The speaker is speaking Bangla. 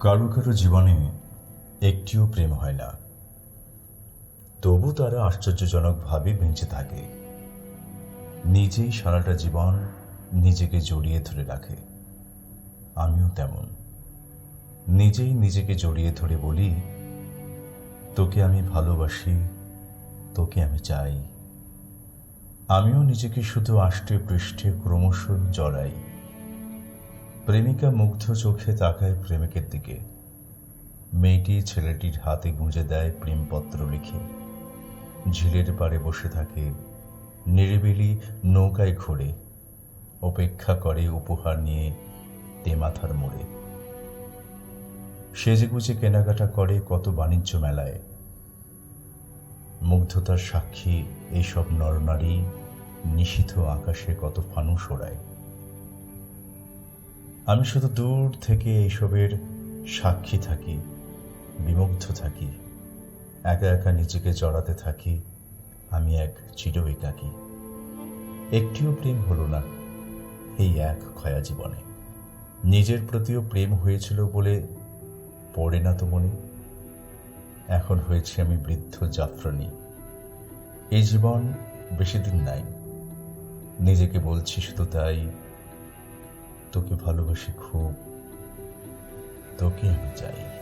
কারও কারও জীবনে একটিও প্রেম হয় না। তবু তারা আশ্চর্যজনকভাবে বেঁচে থাকে। নিজেই সারাটা জীবন নিজেকে জড়িয়ে ধরে রাখে। আমিও তেমন। নিজেই নিজেকে জড়িয়ে ধরে বলি, তোকে আমি ভালোবাসি, তোকে আমি চাই। আমিও নিজেকে শুধু আষ্টে পৃষ্ঠে ক্রমশ জড়াই। প্রেমিকা মুগ্ধ চোখে তাকায় প্রেমিকের দিকে। মেয়েটি ছেলেটির হাতে গুঁজে দেয় প্রেমপত্র লিখে। ঝিলের পাড়ে বসে থাকে। নিরিবিলি নৌকায় ঘোরে। অপেক্ষা করে উপহার নিয়ে তেমাথার মোড়ে। সেজেগুজে কেনাকাটা করে কত বাণিজ্য মেলায়। মুগ্ধতার সাক্ষী এইসব নরনারী নিশীথ আকাশে কত ফানুস ওড়ায়। আমি শুধু দূর থেকে এইসবের সাক্ষী থাকি, বিমুগ্ধ থাকি, একা একা নিজেকে জড়াতে থাকি, আমি এক চির একাকী একটিও প্রেম হলো না এই এক ক্ষয়া জীবনে। নিজের প্রতিও প্রেম হয়েছিল বলে পড়ে না তো মনে। এখন হয়েছে আমি বৃদ্ধ জাফরানি এই জীবন বেশি দিন নাই। নিজেকে বলছি শুধু তাই তোকে ভালোবাসি খুব। তোকে আমি চাই।